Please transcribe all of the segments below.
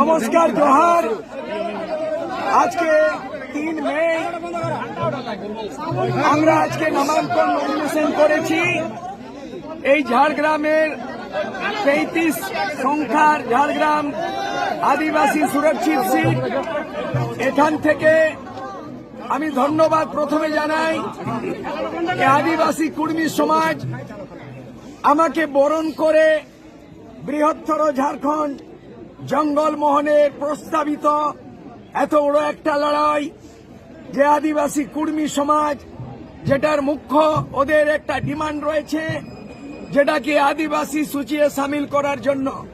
নমস্কার, জোহার। আজকে তিন মে, আমরা আজকে নামাঙ্কন নমিনেশন করেছি। এই ঝাড়গ্রামের তেইশ সংখ্যার ঝাড়গ্রাম আদিবাসী সুরক্ষিত সিট, এখান থেকে আমি ধন্যবাদ প্রথমে জানাই আদিবাসী কুর্মী সমাজ। আমাকে বরণ করে বৃহত্তর ঝাড়খণ্ড জঙ্গলমোহনের প্রস্তাবিত এত বড় একটা লড়াই যে আদিবাসী কুর্মী সমাজ, যেটার মুখ্য ওদের একটা ডিমান্ড রয়েছে, যেটাকে আদিবাসী সূচিয়ে সামিল করার জন্য।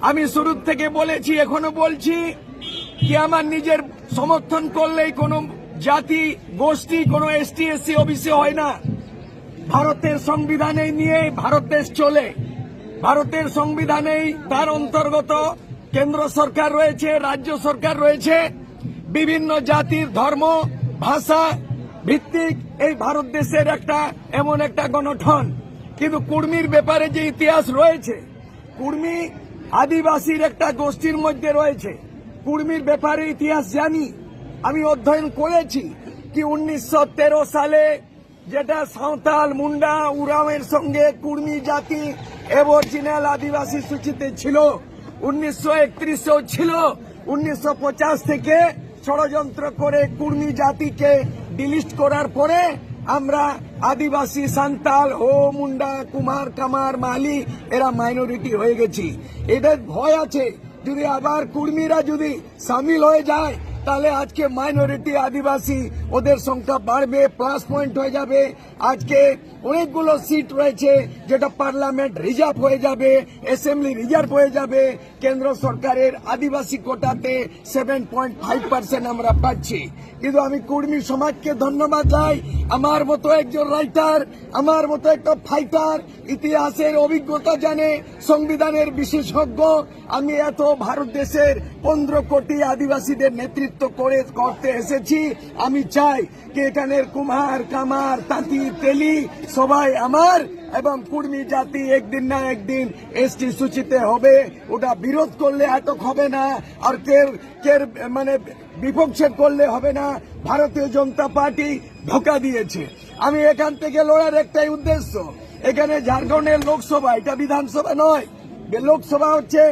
আমি শুরুর থেকে বলেছি, এখনও বলছি কি আমার নিজের সমর্থন করলেই কোনো জাতি, গোষ্ঠী, কোনো এসটি এসসি ওবিসি হয় না। ভারতের সংবিধানে নিয়ে ভারত দেশ চলে। ভারতের সংবিধানেই তার অন্তর্গত কেন্দ্র সরকার রয়েছে, রাজ্য সরকার রয়েছে, বিভিন্ন জাতির ধর্ম, ভাষা, ভিত্তিক এই ভারত দেশের একটা এমন একটা গণঠন। কিন্তু কুর্মির ব্যাপারে যে ইতিহাস রয়েছে, কুর্মি আদিবাসীর একটা গোষ্ঠীর মধ্যে রয়েছে। কুর্মির ব্যাপারে ইতিহাস জানি। আমি অধ্যয়ন করেছি কি উনিশশো তেরো সালে যেটা সাঁওতাল মুন্ডা উরামের সঙ্গে কুর্মী জাতি এবরজিনাল আদিবাসী সূচিতে ছিল, উনিশশো একত্রিশেও ছিল। উনিশশো থেকে ষড়যন্ত্র করে কুর্মী জাতিকে ডিলিস্ট করার পরে আমরা আদিবাসী সান্তাল হো, মুন্ডা, কুমার, কামার, মালি, এরা মাইনরিটি হয়ে গেছি। এদের ভয় আছে, যদি আবার কুর্মীরা যদি সামিল হয়ে যায় তাহলে আজকে মাইনরিটি আদিবাসী ওদের সংখ্যা বাড়বে প্লাস পয়েন্ট হয়ে যাবে। আজকে অনেকগুলো সিট রয়েছে যেটা পার্লামেন্ট রিজার্ভ হয়ে যাবে অ্যাসেম্বলি রিজার্ভ হয়ে যাবে। কেন্দ্র সরকারের আদিবাসী কোটাতে সেভেন পয়েন্ট ফাইভ পার্সেন্ট আমরা পাচ্ছি। কিন্তু আমি কুর্মী সমাজকে ধন্যবাদ যাই আমার মতো একজন রাইটার আমার মতো একটা ফাইটার ইতিহাসের অভিজ্ঞতা জানে, সংবিধানের বিশেষজ্ঞ। আমি এত ভারত দেশের পনেরো কোটি আদিবাসীদের নেতৃত্ব করে করতে এসেছি। আমি চাই যে এখানের কুমার, কামার, তাঁতি, তেলি সবাই আমার এবং কুর্মী জাতি একদিন না একদিন এসটি সূচিতে হবে। ওটা বিরোধ করলে আটক হবে না, আর কের কের মানে বিপক্ষে করলে হবে না। ভারতীয় জনতা পার্টি ধোকা দিয়েছে। আমি এখান থেকে লড়ার একটাই উদ্দেশ্য। এখানে ঝাড়খণ্ডের লোকসভা, এটা বিধানসভা নয়। লোকসভা হচ্ছে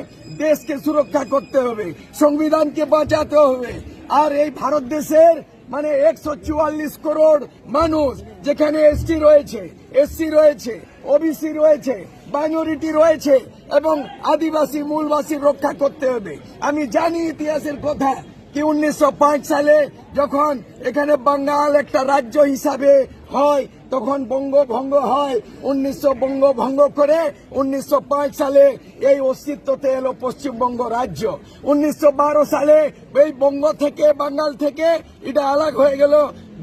দেশকে সুরক্ষা করতে হবে, সংবিধানকে বাঁচাতে হবে। আর এই ভারত দেশের মানে একশো চুয়াল্লিশ করোড় মানুষ যেখানে এসটি রয়েছে এসসি রয়েছে ওবিসি রয়েছে মাইনরিটি রয়েছে এবং আদিবাসী, মূলবাসী রক্ষা করতে হবে। আমি জানি ইতিহাসের কথা কি উনিশশো পাঁচ সালে যখন এখানে বাঙ্গাল একটা রাজ্য হিসাবে হয়, তখন বঙ্গভঙ্গ হয়। উনিশশো বঙ্গভঙ্গ করে উনিশশো পাঁচ সালে এই অস্তিত্বতে এলো পশ্চিমবঙ্গ রাজ্য। উনিশশো বারো সালে এই বঙ্গ থেকে, বাঙ্গাল থেকে এটা আলাগ হয়ে গেল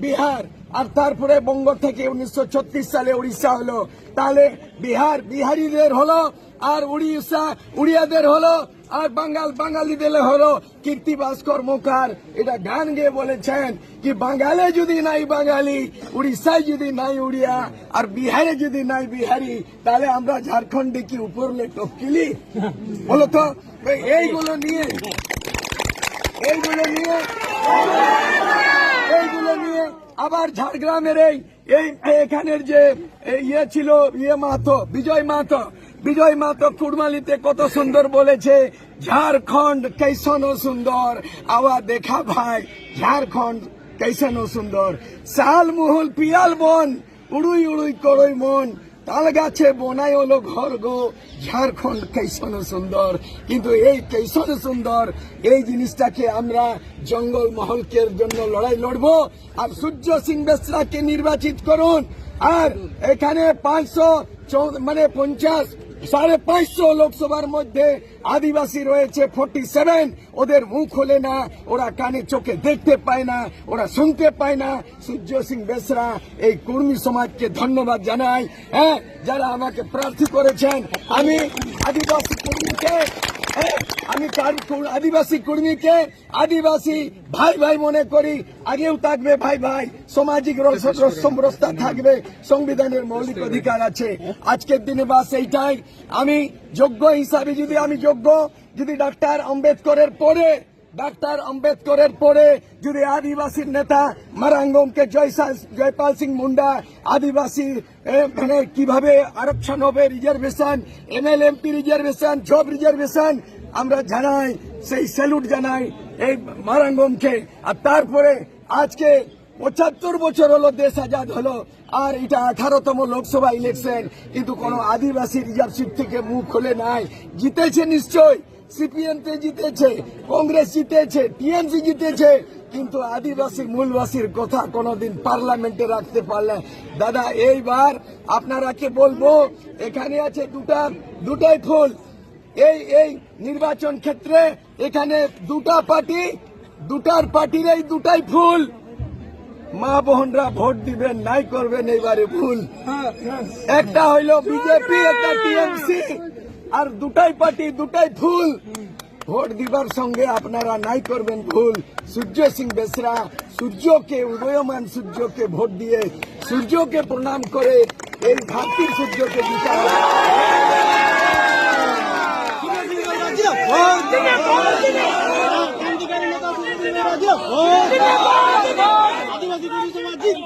বিহার। আর তারপরে বঙ্গ থেকে উনিশশো ছত্রিশ সালে উড়িষ্যা হলো। তাহলে বিহার বিহারিদের হলো, আর উড়িষ্যা উড়িয়াদের হলো, আর বাঙ্গাল বাঙালিদের হলো কীর্তিবাস কর্মকার এটা গান গেয়ে বলেছেন কি বাঙালে যদি নাই বাঙালি, উড়িষ্যায় যদি নাই উড়িয়া, আর বিহারে যদি নাই বিহারি, তাহলে আমরা ঝাড়খণ্ডে কি উপরলে টপকিলি? বলো তো এইগুলো নিয়ে এইগুলো নিয়ে আবার ঝাড়গ্রামের এই এই এখানের যে ইয়ে ছিল ইয়ে মাথো বিজয় মাথো বিজয় মাথো কুড়মালিতে কত সুন্দর বলেছে, ঝাড়খণ্ড কেসনো সুন্দর আবার দেখা ভাই, ঝাড়খণ্ড কেসনো সুন্দর। সাল মুহুল পিয়াল বন, উড়ুই উড়ুই করই মন তাল গাছে বনায় হলো ঘর গো। ঝাড়খণ্ড কেসন সুন্দর। কিন্তু এই কেসন সুন্দর, এই জিনিসটাকে আমরা জঙ্গল মহলকের জন্য লড়াই লড়ব আর সূর্য সিং বেসরাকে নির্বাচিত করুন। আর এখানে পাঁচশো মানে পঞ্চাশ সাড়ে পাঁচশো লোকসভার মধ্যে আদিবাসী রয়েছে ফোর্টি সেভেন ওদের মুখ খোলে না, ওরা কানে চোখে দেখতে পায় না, ওরা শুনতে পায় না। সূর্য সিং বেসরা, এই কর্মী সমাজকে ধন্যবাদ জানাই। হ্যাঁ যারা আমাকে প্রার্থী করেছেন, আমি আদিবাসী কর্মীকে আমি আদিবাসী কর্মীকে আদিবাসী ভাই ভাই মনে করি। আগেও থাকবে ভাই ভাই। সামাজিক রস্তা থাকবে। সংবিধানের মৌলিক অধিকার আছে। আজকের দিনে বা সেইটাই। আমি যোগ্য হিসাবে যদি আমি যোগ্য, যদি ডাক্তার আম্বেদকরের পরে ডাক্তার আম্বেদকরের পরে যদি আদিবাসীর নেতা মারাঙ্গমকে জয়পাল সিং মুন্ডা আদিবাসী মানে কীভাবে আরক্ষণ হবে reservation MP reservation, job reservation, আমরা জানাই, সেই স্যালুট জানাই এই মারাঙ্গমকে। আর তারপরে আজকে পঁচাত্তর বছর হলো, দেশ আজাদ হলো, আর এটা আঠারোতম লোকসভা ইলেকশন কিন্তু কোনো আদিবাসী রিজার্ভ সিট থেকে মুখ খোলে নাই। জিতেছে নিশ্চয় তে জিতেছে কংগ্রেস জিতেছে টিএমসি জিতেছে কিন্তু আদিবাসী মূলবাসীর কথা কোনোদিন পার্লামেন্টে রাখতে পারলে। দাদা এইবার আপনারাকে বলব এখানে আছে দুটা দুটাই ফুল। এই এই নির্বাচন ক্ষেত্রে এখানে দুটা পার্টি দুটার পার্টির এই দুটাই ফুল। মা বোনরা ভোট দিবেন নাই করবেন এবারে ভুল। একটা হইল বিজেপি একটা টিএমসি। আর দুটাই পার্টি, দুটাই ফুল। ভোট দিবার সঙ্গে আপনারা নাই করবেন ভুল। সূর্য সিং বেসরা, সূর্যকে, উদয়মান সূর্যকে ভোট দিয়ে সূর্যকে প্রণাম করে এই ভারতীয় সূর্যকে পরিষেবা জিত।